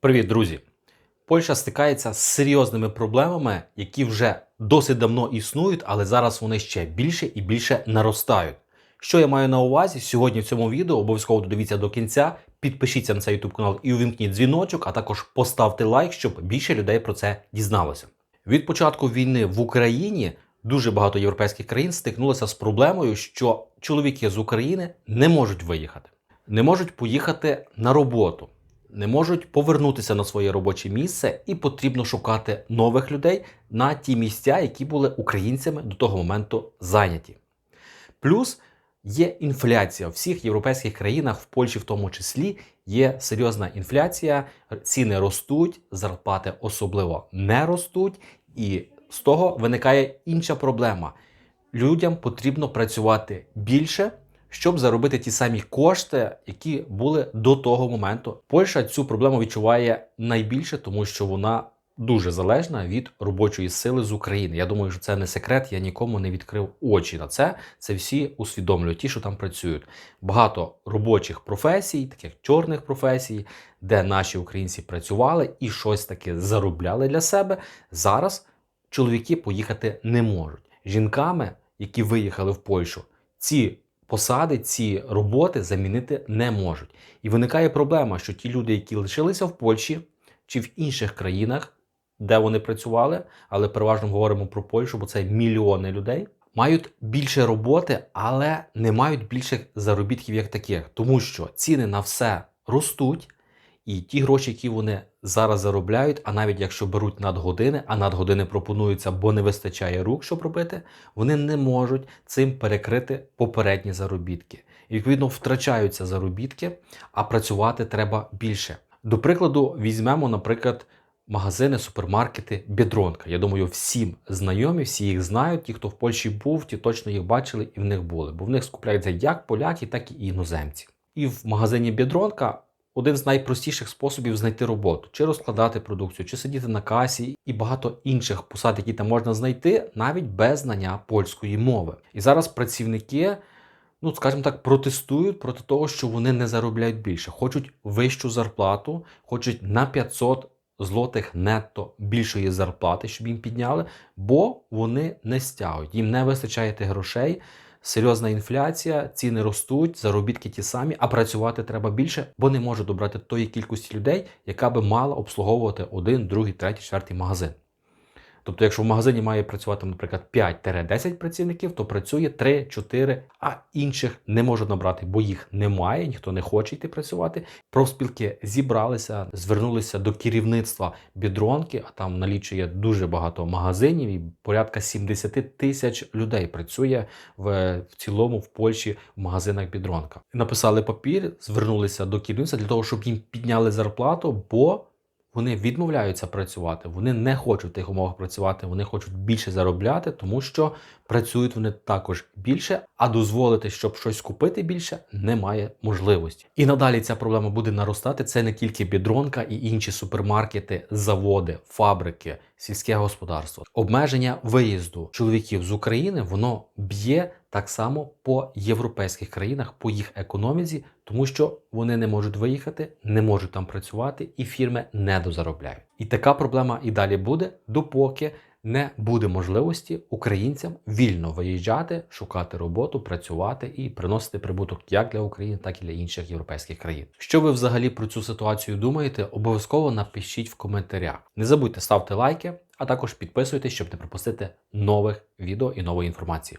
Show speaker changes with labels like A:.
A: Привіт, друзі! Польща стикається з серйозними проблемами, які вже досить давно існують, але зараз вони ще більше і більше наростають. Що я маю на увазі сьогодні в цьому відео? Обов'язково додивіться до кінця. Підпишіться на цей YouTube канал і увімкніть дзвіночок, а також поставте лайк, щоб більше людей про це дізналося. Від початку війни в Україні дуже багато європейських країн стикнулося з проблемою, що чоловіки з України не можуть виїхати, не можуть поїхати на роботу не можуть повернутися на своє робоче місце, і потрібно шукати нових людей на ті місця, які були українцями до того моменту зайняті. Плюс є інфляція в всіх європейських країнах, в Польщі в тому числі, є серйозна інфляція, ціни ростуть, зарплати особливо не ростуть, і з того виникає інша проблема. Людям потрібно працювати більше щоб заробити ті самі кошти, які були до того моменту. Польща цю проблему відчуває найбільше, тому що вона дуже залежна від робочої сили з України. Я думаю, що це не секрет. Я нікому не відкрив очі на це. Це всі усвідомлюють, ті, що там працюють. Багато робочих професій, таких чорних професій, де наші українці працювали і щось таке заробляли для себе. Зараз чоловіки поїхати не можуть. Жінками, які виїхали в Польщу, ці посади, ці роботи замінити не можуть. І виникає проблема, що ті люди, які лишилися в Польщі чи в інших країнах, де вони працювали, але переважно говоримо про Польщу, бо це мільйони людей. Мають більше роботи, але не мають більше заробітків як таких, тому що ціни на все ростуть, і ті гроші, які вони зараз заробляють, а навіть якщо беруть надгодини, а надгодини пропонуються, бо не вистачає рук, щоб робити, вони не можуть цим перекрити попередні заробітки. І відповідно втрачаються заробітки, а працювати треба більше. До прикладу, візьмемо, наприклад, магазини, супермаркети, Бідронка. Я думаю, всім знайомі, всі їх знають. Ті, хто в Польщі був, ті точно їх бачили і в них були, бо в них скупляються як поляки, так і іноземці. І в магазині Бідронка один з найпростіших способів знайти роботу, чи розкладати продукцію, чи сидіти на касі, і багато інших посад, які там можна знайти, навіть без знання польської мови. І зараз працівники, ну скажімо так, протестують проти того, що вони не заробляють більше, хочуть вищу зарплату, хочуть на 500 злотих нетто більшої зарплати, щоб їм підняли, бо вони не стягують, їм не вистачає тих грошей серйозна інфляція, ціни ростуть, заробітки ті самі, а працювати треба більше, бо не може добрати тої кількості людей, яка би мала обслуговувати один, другий, третій, четвертий магазин. Тобто, якщо в магазині має працювати, наприклад, 5-10 працівників, то працює 3-4, а інших не можуть набрати, бо їх немає, ніхто не хоче йти працювати. Профспілки зібралися, звернулися до керівництва бідронки, а там налічує дуже багато магазинів, і порядка 70 тисяч людей працює в, в цілому в Польщі в магазинах бідронка. Написали папір, звернулися до керівництва для того, щоб їм підняли зарплату, бо вони відмовляються працювати, вони не хочуть в тих умовах працювати, вони хочуть більше заробляти, тому що працюють вони також більше, а дозволити, щоб щось купити більше, немає можливості. І надалі ця проблема буде наростати. Це не тільки бідронка і інші супермаркети, заводи, фабрики, сільське господарство. Обмеження виїзду чоловіків з України воно б'є так само по європейських країнах, по їх економіці, тому що вони не можуть виїхати, не можуть там працювати, і фірми не дозаробляють. І така проблема і далі буде, допоки не буде можливості українцям вільно виїжджати, шукати роботу, працювати і приносити прибуток як для України, так і для інших європейських країн. Що ви взагалі про цю ситуацію думаєте? Обов'язково напишіть в коментарях. Не забудьте ставити лайки, а також підписуйтесь, щоб не пропустити нових відео і нової інформації.